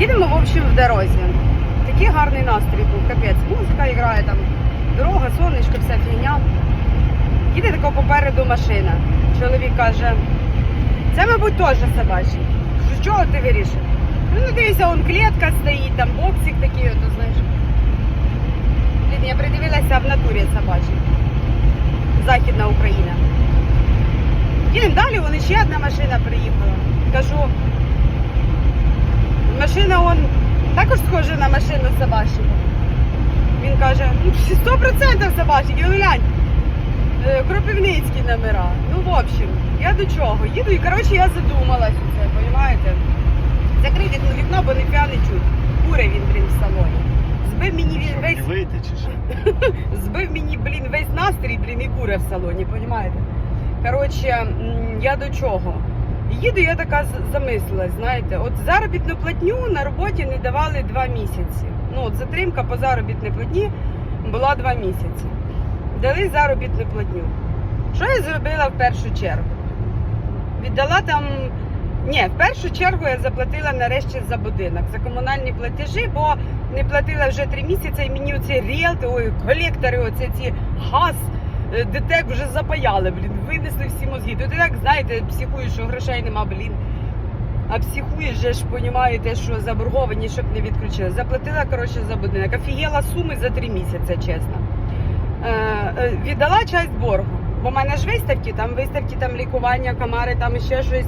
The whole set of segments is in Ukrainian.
Їдемо, в общем, в дорозі. Такий гарний настрій був, капець. Музика грає там, дорога, сонечко, вся фігня. Їде тако попереду машина. Чоловік каже, це, мабуть, теж собачий. Кажу, чого ти вирішив? Ну, дивися, он клітка стоїть, там боксик такий, ото, знаєш. Блін, я придивилася в натурі собачий. Західна Україна. Їдемо далі, вон ще одна машина приїхала. Кажу, машина он також схожа на машину собачого. Він каже, ну 100% собачий. Я глянь, е, кропивницькі номера. Ну, в общем, я до чого? Їду і коротше я задумалась це, розумієте? Закрити ну, вікно, бо не не чуть. Куре він, блін, в салоні. Збив мені він весь вийти чи що? збив мені, блін, весь настрій, блін, і куре в салоні, розумієте? Коротше, я до чого? Їду, я така замислилась, знаєте, от заробітну платню на роботі не давали два місяці. Ну, от затримка по заробітній платні була два місяці. Дали заробітну платню. Що я зробила в першу чергу? Віддала там. Ні, в першу чергу я заплатила нарешті за будинок, за комунальні платежі, бо не платила вже три місяці, і мені оці ріелти, ой, колектори, оці ці газ, е, ДТЕК вже запаяли, блін, винесли всі мозги. І так, знаєте, психуєш, що грошей нема, блін. А психуєш же ж, понімаєте, що заборговані, щоб не відключили. Заплатила, коротше, за будинок. Офігела суми за три місяці, чесно. Е, е, віддала часть боргу. Бо в мене ж виставки, там виставки, там лікування, комари, там ще щось.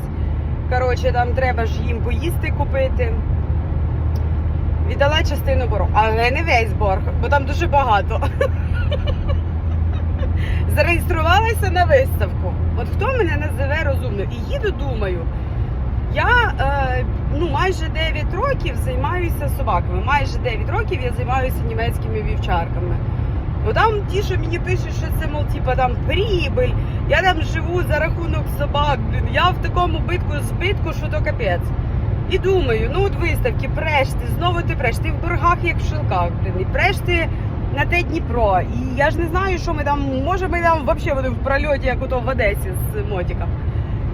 Коротше, там треба ж їм поїсти купити. Віддала частину боргу, але не весь борг, бо там дуже багато. Зареєструвалася на виставку. От хто мене називе розумною? І їду, думаю. Я е, ну, майже 9 років займаюся собаками. Майже 9 років я займаюся німецькими вівчарками. Бо там ті, що мені пишуть, що це, мол, типа там прибиль, я там живу за рахунок собак, блін, я в такому битку збитку, що то капець. І думаю, ну от виставки, преш знову ти преш, ти в боргах, як в шилках, блін, і преш ти на те Дніпро. І я ж не знаю, що ми там, може ми там взагалі будемо в прольоті, як ото в Одесі з мотиком.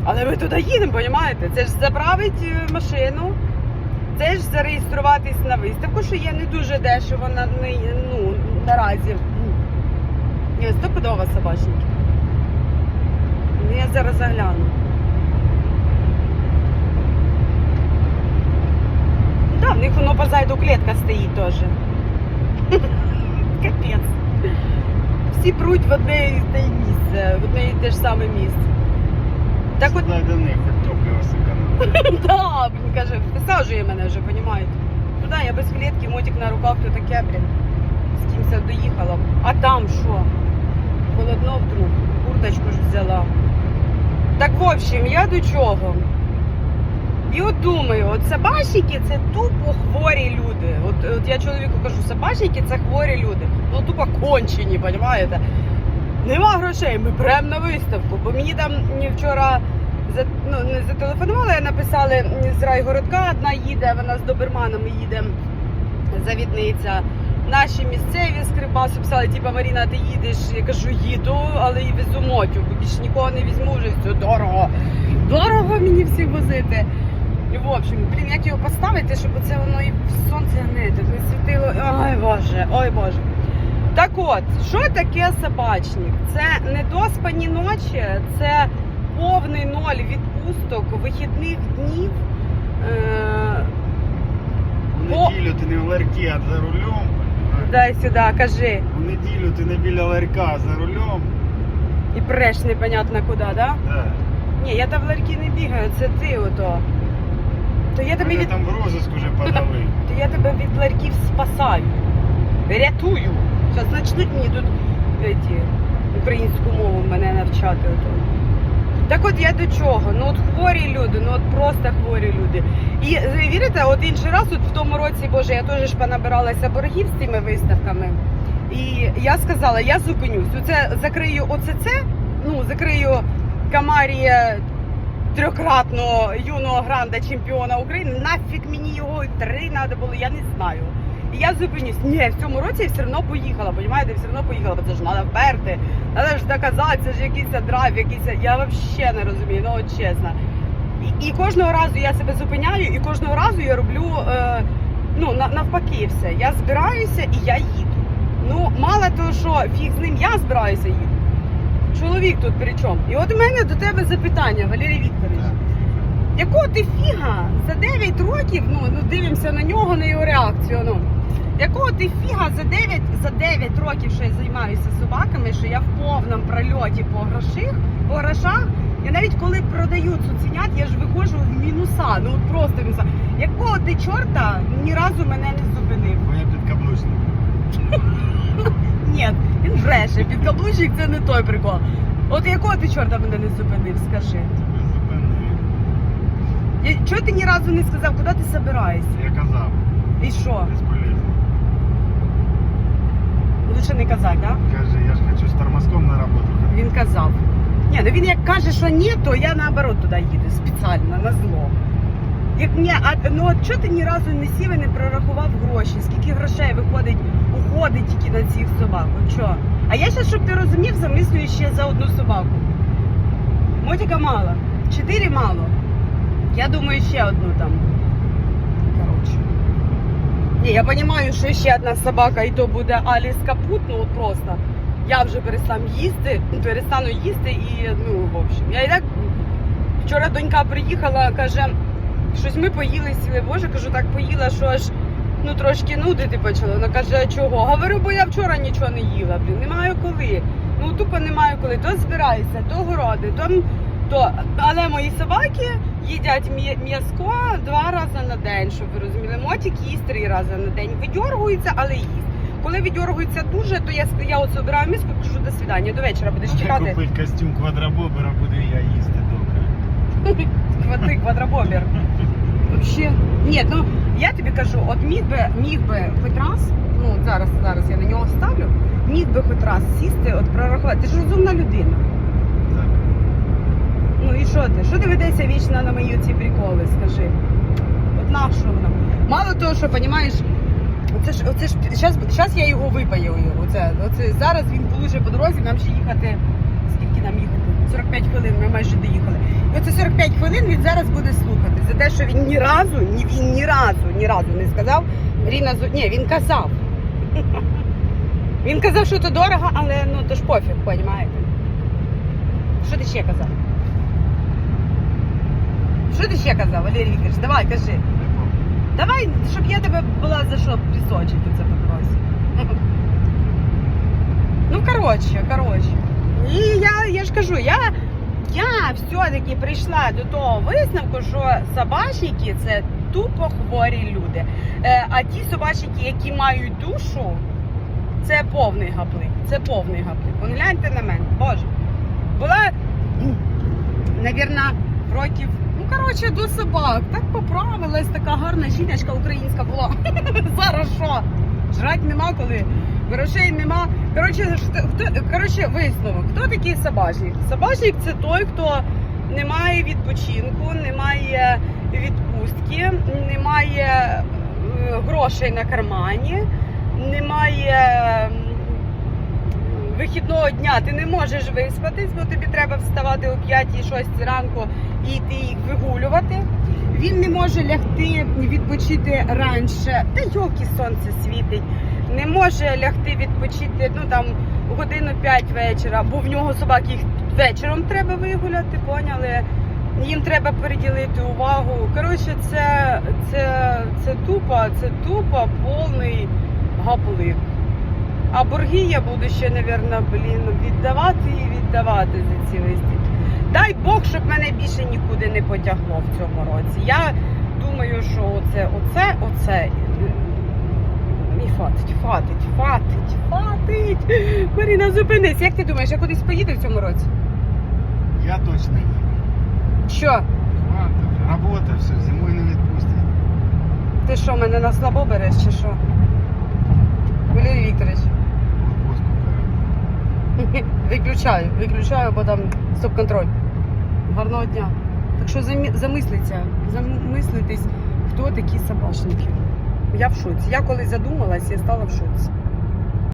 Але ми туди їдемо, розумієте? Це ж заправить е, машину, це ж зареєструватись на виставку, що є не дуже дешево на, ну, наразі. Ні, стопудово собачники. Ну, Я зараз загляну. Ну так, в них воно позаду клітка стоїть теж. Капець. Всі пруть в одне і те місце, в одне і те ж саме місце. Так от до них, хоч топливо. Да, він каже, висаджує мене вже, понімаєте? Ну да, я без клітки, мотик на руках, то таке, блін. З кимся доїхала. А там що? Холодно вдруг. Курточку ж взяла. Так, в общем, я до чого? І от думаю, от собачники це тупо хворі люди. От, от я чоловіку кажу, собачники це хворі люди. Ну тупо кончені, понімаєте? Нема грошей, ми прям на виставку. Бо мені там ні, вчора за, ну, не зателефонували, написали з райгородка одна їде, вона з доберманами їде, завідниця. Наші місцеві скрипаси писали, типа Маріна, ти їдеш. Я кажу, їду, але і везу мотю, бо більш нікого не візьму, вже все дорого. Дорого мені всі возити. І в общем, блін, як його поставити, щоб це воно і в сонце не, так не світило. Ой Боже, ой Боже. Так от, що таке собачник? Це недоспані ночі, це повний ноль відпусток, вихідних днів. Е, У неділю ти не в ларьки, а за рулем. дай сюди, кажи. У неділю ти не біля ларька, а за рулем. І преш непонятно куди, да? Да. Ні, я там в ларьки не бігаю, це ти ото. То я Мене від там в розыск уже подали. то я тебе від ларьків спасаю. Рятую. Зараз почнуть мені тут эти, українську мову мене навчати. Ото. Так от я до чого? Ну от хворі люди, ну от просто хворі люди. І вірите, от інший раз, от в тому році, боже, я теж ж понабиралася боргів з цими виставками. І я сказала, я зупинюсь. Оце закрию оце це, ну закрию Камарія трьохкратного юного гранда чемпіона України. Нафіг мені його три треба було, я не знаю. І я зупинюсь. Ні, в цьому році я все одно поїхала, понімаєте, все одно поїхала, бо це ж треба вперти, треба ж доказати, це ж якийсь драйв, якийсь. Я взагалі не розумію, ну от чесно. І, і кожного разу я себе зупиняю, і кожного разу я роблю е, Ну, на- навпаки, все. Я збираюся і я їду. Ну, мало того, що фіг з ним, я збираюся їду. Чоловік тут при чому? І от у мене до тебе запитання, Валерій Вікторович. Якого ти фіга за 9 років, ну, ну дивимося на нього, на його реакцію. Ну, якого ти фіга за 9, за 9 років, що я займаюся собаками, що я в повному прольоті по грошах, по грошах. Я навіть коли продаю цуценят, я ж виходжу в мінуса. Ну от просто мінуса. Якого ти чорта ні разу мене не зупинив? Бо я підкаблучник. Ні, він бреше. Підкаблучник це не той прикол. От якого ти чорта мене не зупинив, скажи. Я, чого ти ні разу не сказав, куди ти собираєшся? Я казав, І що? безполезно. Лучше не казати, так? Да? Каже, я ж хочу з тормозком на роботу. Він казав. Ні, ну він як каже, що ні, то я наоборот туди їду спеціально, на зло. Як ні, а ну от чого ти ні разу не сів і не прорахував гроші? Скільки грошей виходить, тільки на цих собак? От що? А я ще, щоб ти розумів, замислюю ще за одну собаку. Мотика мало. Чотири мало. Я думаю, ще одну там. Коротше. Ні, я розумію, що ще одна собака, і то буде Аліс Капут, ну от просто. Я вже перестану їсти, перестану їсти і ну, в общем. Я і так вчора донька приїхала, каже, щось ми поїли сіли. Боже, кажу, так поїла, що аж ну трошки нудити почало. Вона каже, а чого? Говорю, бо я вчора нічого не їла, блін, не маю коли. Ну тупо не маю коли. То збираюся, то городи, то, то. Але мої собаки їдять м'я- м'язко два рази на день, щоб ви розуміли. Мотик їсть три рази на день. Видьоргується, але їсть. Коли віддергується дуже, то я, я от собираю миску, кажу до свидання. До вечора будеш чекати. Купить костюм квадробобера, буду я їсти добре. Квади, квадробобер. Вообще. Ні, ну я тобі кажу, от міг би, міг би хоч раз, ну зараз, зараз я на нього ставлю, міг би хоч раз сісти, от прорахувати. Ти ж розумна людина. Так. Ну і що ти? Що ти ведеться вічно на мої ці приколи, скажи? От на що воно? Мало того, що розумієш, оце ж оце ж зараз, зараз я його випаю. Оце, оце зараз він полуже по дорозі, нам ще їхати. Скільки нам їхати? 45 хвилин, ми майже доїхали. І оце 45 хвилин він зараз буде слухати за те, що він ні разу, ні він ні разу, ні разу не сказав. Ріна Зу... Ні, він казав. Він казав, що це дорого, але ну то ж пофіг, розумієте? Що ти ще казав? Що ти ще казав, Валерій Вікторович? Давай, кажи. Давай, щоб я тебе була за що пісочити це по. Ну, коротше, коротше. І я, я ж кажу, я, я все-таки прийшла до того висновку, що собачники це тупо хворі люди. Е, а ті собачники, які мають душу, це повний гаплик. Це повний гаплик. Вон гляньте на мене, боже. Була, навірно, років, ну коротше, до собак. Так поправилась, така гарна жіночка українська була. Зараз що? Жрать нема коли, грошей нема. Коротше, хто, коротше, висновок. Хто такий собачник? Собачник це той, хто не має відпочинку, не має відпустки, не має е, грошей на кармані, немає вихідного дня. Ти не можеш виспатись, бо тобі треба вставати о 5-6 ранку і йти їх вигулювати. Він не може лягти відпочити раніше. Та йоки сонце світить. Не може лягти відпочити ну там годину 5 вечора, бо в нього собак їх вечором треба вигуляти, поняли? Їм треба приділити увагу. Коротше, це, це, це тупо, це тупо повний гаплик. А борги я буду ще, напевно, блін, віддавати і віддавати за ці листи. Дай Бог, щоб мене більше нікуди не потягло в цьому році. Я думаю, що оце, оце, оце. І фатить, фатить, фатить, фатить. Маріна, зупинись. Як ти думаєш, я кудись поїду в цьому році? Я точно ні. Що? Хватить вже. Робота, все, зимою не відпустять. Ти що, мене на слабо береш чи що? Валерій Вікторович, виключаю, виключаю, бо там стоп-контроль. Гарного дня. Так що замислиться, замислитись, хто такі собачники. Я в шоці. Я коли задумалась, я стала в шоці.